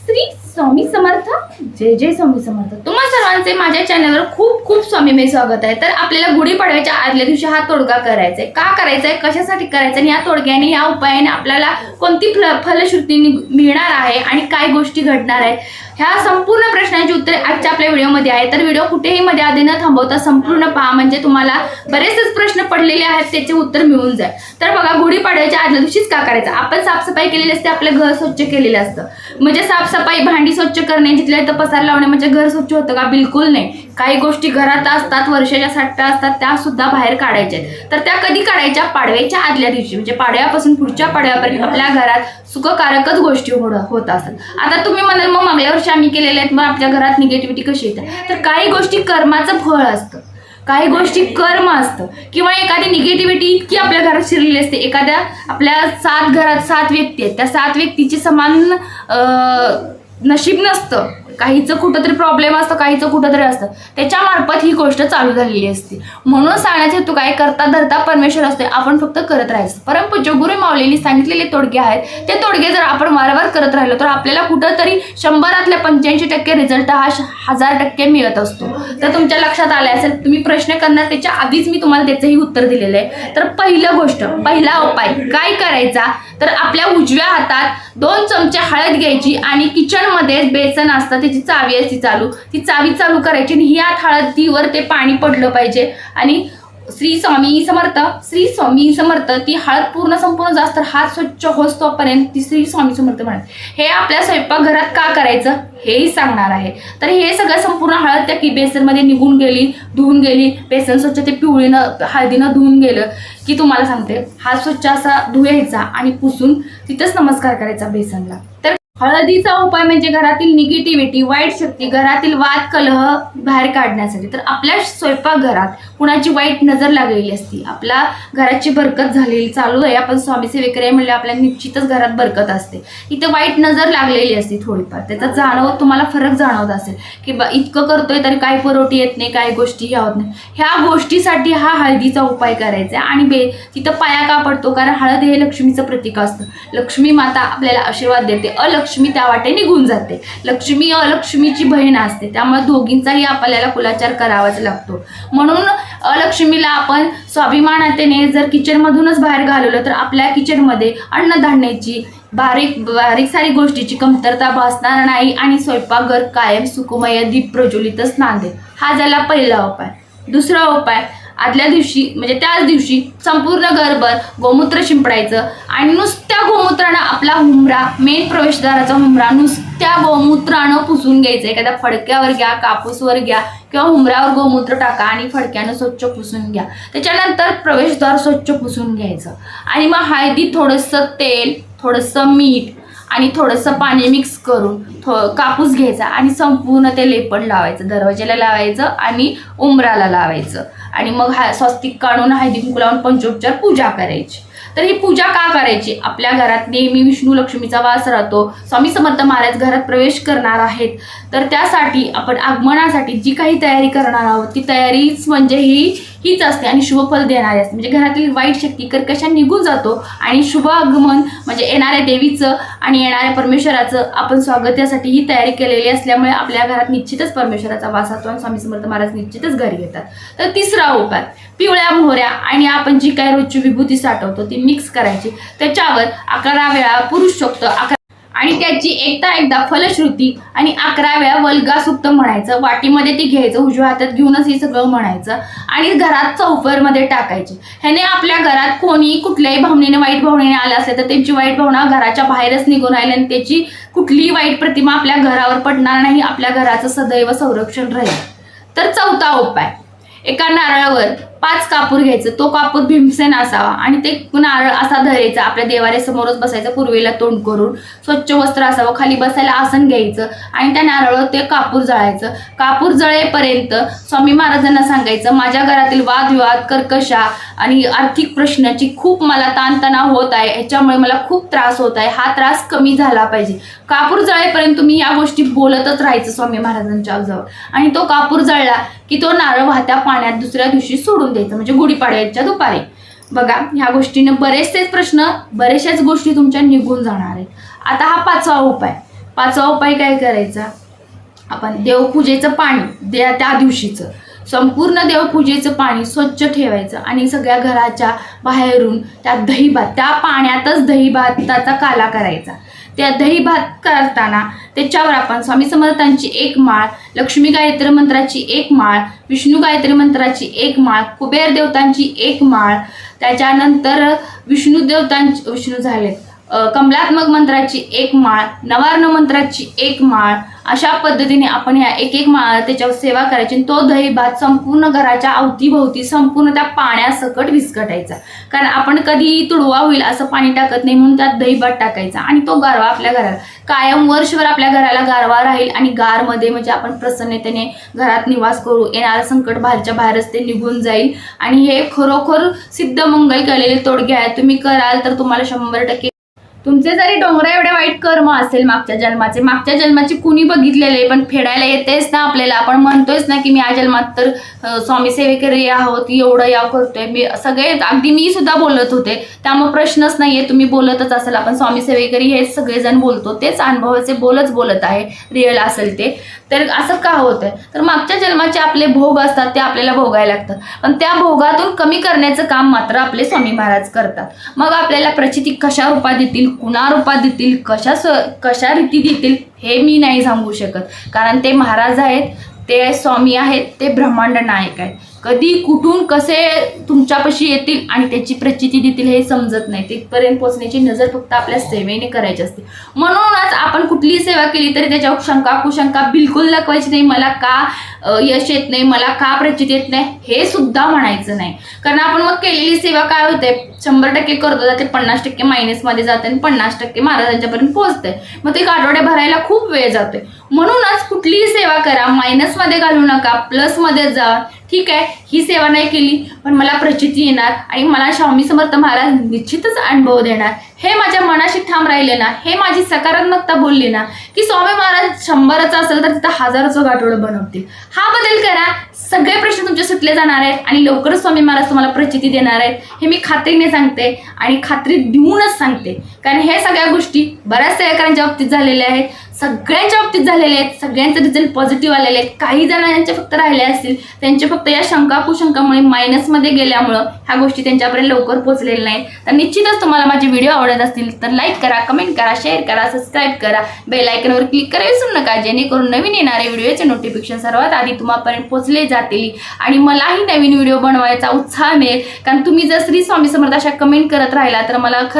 श्री स्वामी समर्थ. जय जय स्वामी समर्थ. तुम्हा सर्वांचे माझ्या चॅनलवर खूप खूप स्वामीमय स्वागत आहे. तर आपल्याला गुढीपाडव्याच्या आदल्या दिवशी हा तोडगा करायचा आहे का करायचा आहे कशासाठी करायचा आहे आणि या तोडग्याने या उपायाने आपल्याला कोणती फल फलश्रुती मिळणार आहे? आणि काय गोष्टी घडणार आहेत? ह्या संपूर्ण प्रश्नांची उत्तरे आजच्या आपल्या व्हिडिओमध्ये आहे तर व्हिडिओ कुठेही मध्ये आधी न थांबवता संपूर्ण पहा. म्हणजे तुम्हाला बरेचसेच प्रश्न पडलेले आहेत. त्याचे उत्तर मिळून जाईल. तर बघा गुढीपाडव्याच्या आदल्या दिवशीच का करायचं? आपण साफसफाई केलेली असते आपलं घर स्वच्छ केलेलं असतं. म्हणजे साफसफाई भांडी स्वच्छ करणे जिथल्या तर पसार लावणे म्हणजे घर स्वच्छ होतं का? बिलकुल नाही. काही गोष्टी घरात असतात वर्षाच्या साठ्या असतात त्या सुद्धा बाहेर काढायच्या आहेत. तर त्या कधी काढायच्या? पाडव्याच्या आदल्या दिवशी. म्हणजे पाडव्यापासून पुढच्या पाडव्यापर्यंत आपल्या घरात सुखकारकच गोष्टी होड होत असतात. आता तुम्ही म्हणाल मग मागल्या वर्षी आम्ही केलेल्या आहेत मग आपल्या घरात निगेटिव्हिटी कशी येते? तर काही गोष्टी कर्माचं फळ असतं. काही गोष्टी कर्म असतं. किंवा एखादी निगेटिव्हिटी इतकी आपल्या घरात शिरलेली असते. एखाद्या आपल्या सात घरात सात व्यक्ती आहेत. त्या सात व्यक्तीची समान नशीब नसतं. काहीचं कुठंतरी प्रॉब्लेम असतं काहीचं कुठंतरी असतं. त्याच्यामार्फत ही गोष्ट चालू झालेली असते. म्हणून सांगण्याचे हेतू काय? करता धरता परमेश्वर असते आपण फक्त करत राहायचं. परंतु गुरु माऊलींनी सांगितलेले तोडगे आहेत ते तोडगे जर आपण वारंवार करत राहिलो तर आपल्याला कुठंतरी शंभरातल्या पंच्याऐंशी टक्के रिझल्ट हा श- हजार टक्के मिळत असतो. तर तुमच्या लक्षात आले असेल तुम्ही प्रश्न करणार त्याच्या आधीच मी तुम्हाला त्याचंही उत्तर दिलेलं आहे. तर पहिलं गोष्ट पहिला उपाय काय करायचा? तर आपल्या उजव्या हातात दोन चमचे हळद घ्यायची आणि किचनमध्ये बेसन असतं ते त्याची चावी असती चालू. ती चावी चालू करायची आणि ह्यात हळदीवर ते पाणी पडलं पाहिजे. आणि श्री स्वामी समर्थ श्री स्वामी समर्थ ती हळद पूर्ण संपूर्ण जास्त हात स्वच्छ होतोपर्यंत ती श्री स्वामी समर्थ म्हणत हे आपल्या स्वयंपाकघरात का करायचं? हेही सांगणार आहे. तर हे सगळं संपूर्ण हळद त्या की बेसनमध्ये निघून गेली धुवून गेली. बेसन स्वच्छ ते पिवळीनं हळदीनं धुवून गेलं की तुम्हाला सांगते. हात स्वच्छ असा धुयायचा आणि पुसून तिथंच नमस्कार करायचा बेसनला. तर हळदीचा उपाय म्हणजे घरातील निगेटिव्हिटी वाईट शक्ती घरातील वाद कलह बाहेर काढण्यासाठी. तर आपल्या स्वयंपाकघरात कुणाची वाईट नजर लागलेली असती? आपला घराची बरकत झालेली चालू आहे. आपण स्वामी सेवेकरे म्हणले आपल्या निश्चितच घरात बरकत असते. इथे वाईट नजर लागलेली असते थोडीफार. त्याचा जाणव तुम्हाला फरक जाणवत असेल की बा इतकं करतोय तरी काय पुरवठी येत नाही काय गोष्टी ह्या होत नाही. ह्या गोष्टीसाठी हा हळदीचा उपाय करायचा आहे. आणि बे तिथं पाया का पडतो? कारण हळद हे लक्ष्मीचं प्रतीक असतं. लक्ष्मी माता आपल्याला आशीर्वाद देते. लक्ष्मी त्या वाटे निघून जाते. लक्ष्मी अलक्ष्मीची बहीण असते. त्यामुळे दोघींचाही आपल्याला कुलाचार करावाच लागतो. म्हणून अलक्ष्मीला आपण स्वाभिमानातेने जर किचनमधूनच बाहेर घालवलं तर आपल्या किचनमध्ये अन्नधान्याची बारीक बारीक सारी गोष्टीची कमतरता भासणार नाही आणि स्वयंपाकघर कायम सुकुमय दीप प्रज्वलितच नांदेल हा झाला पहिला उपाय. दुसरा उपाय आदल्या दिवशी म्हणजे त्याच दिवशी संपूर्ण घरभर गोमूत्र शिंपडायचं आणि नुसत्या गोमूत्रानं आपला हुमरा मेन प्रवेशद्वाराचा हुमरा नुसत्या गोमूत्रानं पुसून घ्यायचं. एखाद्या फडक्यावर घ्या कापूसवर घ्या किंवा हुमऱ्यावर गोमूत्र टाका आणि फडक्यानं स्वच्छ पुसून घ्या. त्याच्यानंतर प्रवेशद्वार स्वच्छ पुसून घ्यायचं. आणि मग हळदी थोडंसं तेल थोडंसं मीठ आणि थोडंसं पाणी मिक्स करून थो कापूस घ्यायचा आणि संपूर्ण ते लेपण लावायचं. दरवाज्याला लावायचं आणि उंबराला लावायचं. आणि मग हा स्वस्तिक काढून हळदी कुंकू लावून पंचोपचार पूजा करायची. तर ही पूजा का करायची? आपल्या घरात नेहमी विष्णू लक्ष्मीचा वास राहतो. स्वामी समर्थ महाराज घरात प्रवेश करणार आहेत. तर त्यासाठी आपण आगमनासाठी जी काही तयारी करणार आहोत ती तयारीच म्हणजे ही हीच असते आणि शुभफल देणारी असते. म्हणजे घरातील वाईट शक्ती कर्कशा निघून जातो आणि शुभ आगमन म्हणजे येणाऱ्या देवीचं आणि येणाऱ्या परमेश्वराचं आपण स्वागत यासाठी ही तयारी केलेली असल्यामुळे आपल्या घरात निश्चितच परमेश्वराचा वास असतो आणि स्वामी समर्थ महाराज निश्चितच घरी येतात. तर तिसरा उपाय पिवळ्या मोहऱ्या आणि आपण जी काही रोजची विभूती साठवतो ती मिक्स करायची. त्याच्यावर अकरा वेळा पुरुष शोक्त अकरा आणि त्याची एकदा एकदा फलश्रुती आणि अकरा वेळा वल्गा म्हणायचं. वाटीमध्ये ते घ्यायचं उजव्या हातात घेऊनच हे सगळं म्हणायचं आणि घरात चौफरमध्ये टाकायचे. ह्याने आपल्या घरात कोणी कुठल्याही भावनेने वाईट भावनेने आलं असेल तर त्यांची वाईट भावना घराच्या बाहेरच निघून राहील आणि त्याची कुठलीही वाईट प्रतिमा आपल्या घरावर पडणार नाही आपल्या घराचं सदैव संरक्षण राहील. तर चौथा उपाय. एका नारळावर पाच कापूर घ्यायचं. तो कापूर भीमसेन असावा आणि ते नारळ असा धरायचा. आपल्या देवाऱ्यासमोरच बसायचं पूर्वेला तोंड करून. स्वच्छ वस्त्र असावं खाली बसायला आसन घ्यायचं आणि त्या नारळावर ते कापूर जळायचं. कापूर जळेपर्यंत स्वामी महाराजांना सांगायचं माझ्या घरातील वादविवाद कर्कशा आणि आर्थिक प्रश्नाची खूप मला ताणतणाव होत आहे. ह्याच्यामुळे मला खूप त्रास होत आहे. हा त्रास कमी झाला पाहिजे. कापूर जळेपर्यंत तुम्ही या गोष्टी बोलतच राहायचं स्वामी महाराजांच्या जवळ आणि तो कापूर जळला की तो नारळ वाहत्या पाण्यात दुसऱ्या दिवशी सोडून द्यायचा म्हणजे गुढीपाडव्याच्या दुपारी. बघा ह्या गोष्टीनं बरेचसेच प्रश्न बरेचशाच गोष्टी तुमच्या निघून जाणार आहेत. आता हा पाचवा उपाय. पाचवा उपाय काय करायचा? आपण देवपूजेचं पाणी दे त्या दिवशीचं. संपूर्ण देवपूजेचं पाणी स्वच्छ ठेवायचं आणि सगळ्या घराच्या बाहेरून त्या दहीभात त्या पाण्यातच दहीभाताचा काला करायचा. त्या दहीभात करताना त्याच्यावर आपण स्वामी समर्थांची एक माळ लक्ष्मी गायत्री मंत्राची एक माळ विष्णू गायत्री मंत्राची एक माळ कुबेर देवतांची एक माळ त्याच्यानंतर विष्णू देवतांची विष्णू झालेत. कमलात्मक मंत्राची एक माळ नवार्ण मंत्राची एक माळ अशा पद्धतीने आपण ह्या एक एक माळ त्याच्यावर सेवा करायची. आणि तो दही भात संपूर्ण घराच्या अवतीभोवती संपूर्ण त्या पाण्यासकट विस्कटायचा. कारण आपण कधी तुडवा होईल असं पाणी टाकत नाही म्हणून त्यात दही भात टाकायचा. आणि तो गारवा आपल्या घराला. कायम वर्षभर आपल्या घराला गारवा राहील आणि गारमध्ये म्हणजे आपण प्रसन्नतेने घरात निवास करू. येणारं संकट बाहेरच्या बाहेरच ते निघून जाईल. आणि हे खरोखर सिद्ध मंगल केलेले तोडगे आहेत. तुम्ही कराल तर तुम्हाला शंभर टक्के तुमचे जरी डोंगरा एवढे वाईट कर्म असेल मागच्या जन्माचे मागच्या जन्माचे कुणी बघितलेले पण फेडायला येतेच ना आपल्याला. आपण म्हणतोयच ना की मी या जन्मात तर स्वामी सेवेकरी आहोत एवढं याव करतोय. मी सगळे अगदी मी सुद्धा बोलत होते. त्यामुळे प्रश्नच नाहीये तुम्ही बोलतच असेल. आपण स्वामी सेवेकरी हे सगळेजण बोलतो. तेच अनुभवाचे बोलच बोलत आहे रिअल असेल ते. तर असं का होतंय? तर मागच्या जन्माचे आपले भोग असतात ते आपल्याला भोगायला लागतात. पण त्या भोगातून कमी करण्याचं काम मात्र आपले स्वामी महाराज करतात. मग आपल्याला प्रचिती कशा रूपात देतील कुणा रूपात देतील कशा स कशा रीती देतील हे मी नाही सांगू शकत. कारण ते महाराज आहेत ते स्वामी आहेत ते ब्रह्मांड नायक आहेत. कधी कुठून कसे तुमच्यापाशी येतील आणि त्याची प्रचिती देतील हे समजत नाही. तिथपर्यंत पोहोचण्याची नजर फक्त आपल्या सेवेने करायची असते. म्हणूनच आपण कुठलीही सेवा केली तरी त्याच्यावर शंका कुशंका बिलकुल दाखवायची नाही. मला का यश येत नाही? मला का प्रचिती येत नाही? हे सुद्धा म्हणायचं नाही. कारण आपण मग केलेली सेवा काय होते? शंभर टक्के करतो जाते पन्नास टक्के मायनसमध्ये जाते आणि पन्नास टक्के महाराजांच्यापर्यंत पोहोचते. मग ते काठवडे भरायला खूप वेळ जातोय. म्हणूनच कुठलीही सेवा करा मायनसमध्ये घालू नका प्लसमध्ये जा. ठीक आहे ही सेवा नाही केली पण मला प्रचिती येणार आणि मला स्वामी समर्थ महाराज निश्चितच अनुभव देणार. हे माझ्या मनाशी ठाम राहिले ना हे माझी सकारात्मकता बोलली ना की स्वामी महाराज शंभराचं असेल तर तिथं हजाराचं गाठोडं बनवतील. हा बदल करा. सगळे प्रश्न तुमचे सुटले जाणार आहेत आणि लवकरच स्वामी महाराज तुम्हाला प्रचिती देणार आहेत. हे मी खात्रीने सांगते आणि खात्री देऊनच सांगते. कारण हे सगळ्या गोष्टी बऱ्याच सेवेकरांच्या बाबतीत झालेल्या आहेत. सगळ्यांच्या बाबतीत झालेले आहेत सगळ्यांचे रिझल्ट पॉझिटिव्ह आलेले आहेत. काही जणांचे फक्त राहिले असतील त्यांचे फक्त या शंका कुशंकामुळे मायनसमध्ये गेल्यामुळं ह्या गोष्टी त्यांच्यापर्यंत लवकर पोहोचलेल्या नाहीत. तर निश्चितच तुम्हाला माझे व्हिडिओ आवडत असतील तर लाईक करा कमेंट करा शेअर करा सबस्क्राईब करा. बेल आयकनवर क्लिक करा विसरू नका जेणेकरून नवीन येणारे व्हिडिओचे नोटिफिकेशन सर्वात आधी तुम्हापर्यंत पोहोचले जातील. आणि मलाही नवीन व्हिडिओ बनवायचा उत्साह मिळेल. कारण तुम्ही जर श्री स्वामी समर्थ अशा कमेंट करत राहिला तर मला खरं